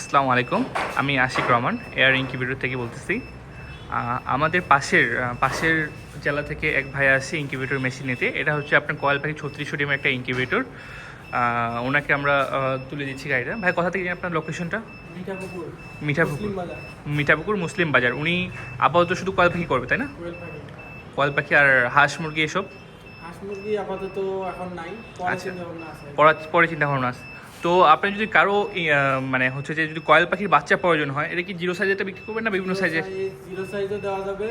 আসসালামু আলাইকুম। আমি আশিক রহমান এয়ার ইনকিউবেটর থেকে বলতেছি। আমাদের পাশের পাশের জেলা থেকে এক ভাই আসছে ইনকিউবেটর মেশিন নিতে। এটা হচ্ছে আপনার কয়েল পাখি ছত্রিশশো ডিমের একটা ইনকিউবেটর ওনাকে আমরা তুলে দিচ্ছি গাড়িটা। ভাই কথা থেকে আপনার লোকেশনটা মিঠাপুকুর মিঠাপুকুর। মুসলিম বাজার। মিঠাপুকুর মুসলিম বাজার। উনি আপাতত শুধু কয়েল পাখি করবে তাই না? কোয়েল পাখি আর হাঁস মুরগি এসব? হাঁস মুরগি আপাতত এখন নাই। পরে আচ্ছা। চিন্তা ভাবনা আছে। তো আপনার যদি কারও মানে হচ্ছে যে যদি কয়েল পাখির বাচ্চা প্রয়োজন হয় এটা কি জিরো সাইজেরটা বিক্রি করবেন না বিভিন্ন সাইজে জিরো সাইজও দেওয়া যাবে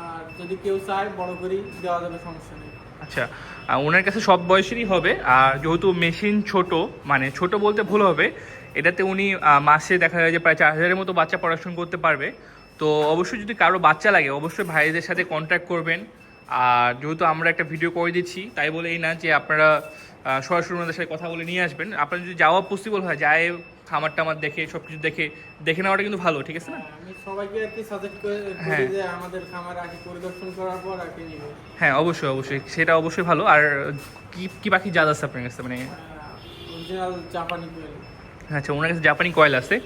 আর যদি কেউ চায় বড় করেই দেওয়া যাবে সমস্যা নেই। আচ্ছা ওনার কাছে সব বয়সেরই হবে আর যেহেতু মেশিন ছোট মানে ছোট বলতে ভুল হবে এটাতে উনি মাসে দেখা যায় যে প্রায় চার হাজারের মতো বাচ্চা পড়াশোনা করতে পারবে। তো অবশ্যই যদি কারও বাচ্চা লাগে অবশ্যই ভাইদের সাথে কন্ট্যাক্ট করবেন। আর যেহেতু আমরা একটা ভিডিও করে দিচ্ছি তাই বলে এই না যে আপনারা সরাসরি ওনাদের সাথে কথা বলে নিয়ে আসবেন। আপনার যদি যাওয়া পসিবল হয় যায় খামার টামার দেখে সব কিছু দেখে দেখে নেওয়াটা কিন্তু ভালো ঠিক আছে না? হ্যাঁ, আমি সবাইকে আর কি সাজেস্ট করি হ্যাঁ। যে আমাদের খামার আগে পরিদর্শন করার পর আর নিবে। হ্যাঁ অবশ্যই অবশ্যই। সেটা অবশ্যই ভালো। আর কি কি পাখি জাত আছে আপনার কাছে? মানে অরিজিনাল জাপানি কোয়েল আচ্ছা ওনার কাছে জাপানি কয়েল আছে।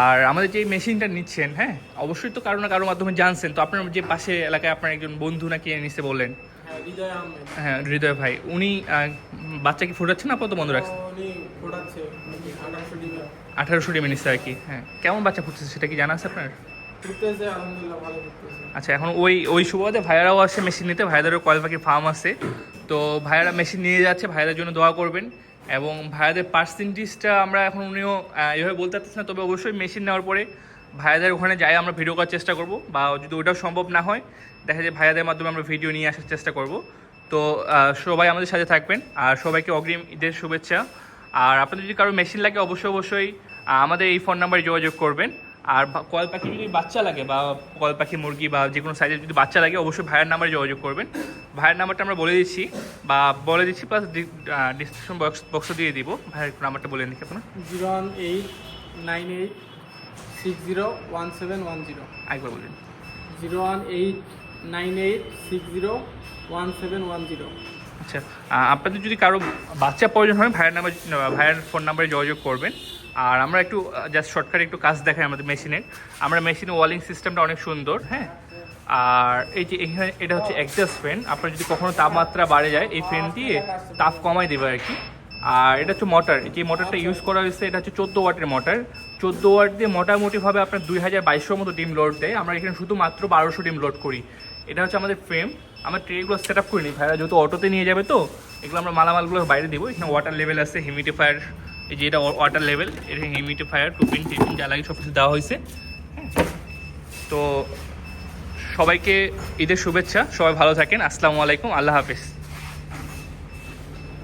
আর আমাদের যে মেশিনটা নিচ্ছেন হ্যাঁ? অবশ্যই তো কারও না কারোর মাধ্যমে জানছেন। তো আপনার যে পাশে এলাকায় আপনার একজন বন্ধু নাকি নিচ্ছে বললেন? হ্যাঁ হৃদয় হ্যাঁ হৃদয় ভাই। উনি বাচ্চা কি ফোটাচ্ছেন না আপাতত বন্ধ রাখছেন আঠারোশো ডিমে নিচ্ছে আর কি হ্যাঁ। কেমন বাচ্চা ফুটছে সেটা কি জানা আছে আপনার? আচ্ছা এখন ওই ওই সুবাদে ভাইয়ারাও আসে মেশিন নিতে। ভাইয়াদেরও কয়েল পাখির ফার্ম আছে। তো ভাইয়ারা মেশিন নিয়ে যাচ্ছে, ভাইয়াদের জন্য দোয়া করবেন। এবং ভাইয়াদের পার্সেন্টেজটা আমরা এখন উনিও এভাবে বলতে পারতেছি না, তবে অবশ্যই মেশিন নেওয়ার পরে ভাইয়াদের ওখানে যাই, আমরা ভিডিও করার চেষ্টা করব। বা যদি ওটাও সম্ভব না হয়, দেখা যায় ভাইয়াদের মাধ্যমে আমরা ভিডিও নিয়ে আসার চেষ্টা করব। তো সবাই আমাদের সাথে থাকবেন, আর সবাইকে অগ্রিম ঈদের শুভেচ্ছা। আর আপনাদের যদি কারও মেশিন লাগে, অবশ্যই অবশ্যই আমাদের এই ফোন নাম্বারে যোগাযোগ করবেন। আর কয়েল পাখি যদি বাচ্চা লাগে, বা কয়েল পাখি মুরগি বা যে কোনো সাইজের যদি বাচ্চা লাগে, অবশ্যই ভাইয়ের নাম্বারে যোগাযোগ করবেন। ভাইয়ের নাম্বারটা আমরা বলে দিচ্ছি বা বলে দিচ্ছি প্লাস ডিসক্রিপশন বক্স বক্সও দিয়ে দিব। ভাইয়ের নাম্বারটা বলে নিচ্ছি আপনার। Zero one eight nine eight six zero one seven one zero. একবার বলুন। Zero one eight nine eight six zero one seven one zero. আচ্ছা আপনাদের যদি কারও বাচ্চা প্রয়োজন হয় ভাইয়ের নাম্বার ভাইয়ের ফোন নাম্বারে যোগাযোগ করবেন। আর আমরা একটু জাস্ট শর্টকাটে একটু কাজ দেখাই আমাদের মেশিনের আমরা মেশিনের ওয়ালিং সিস্টেমটা অনেক সুন্দর হ্যাঁ? আর এই যে এখানে, এটা হচ্ছে অ্যাডজাস্ট ফ্যান আপনার যদি কখনো তাপমাত্রা বাড়ে যায়, এই ফ্যান দিয়ে তাপ কমাই দেবে আর কি। আর এটা হচ্ছে মোটর যে মোটরটা ইউজ করা হয়েছে, এটা হচ্ছে চোদ্দ ওয়াটের মোটর চোদ্দ ওয়াট দিয়ে মোটামুটিভাবে আপনার দুই হাজার বাইশশোর মতো ডিম লোড দেয়। আমরা এখানে শুধুমাত্র বারোশো ডিম লোড করি। এটা হচ্ছে আমাদের ফ্রেম আমরা ট্রেগুলো সেট আপ করিনি। ভাইরা যেহেতু অটোতে নিয়ে যাবে তো, এগুলো আমরা মালামালগুলো বাইরে দিব। এখানে ওয়াটার লেভেল আছে হিউমিডিফায়ার এই যে এটা ওয়াটার লেভেল এটা হিউমিডিফায়ার টুপিন টিপিন যা লাগে সব কিছু দেওয়া হয়েছে। হ্যাঁ। তো সবাইকে ঈদের শুভেচ্ছা। সবাই ভালো থাকেন। আসসালামু আলাইকুম। আল্লাহ হাফিজ।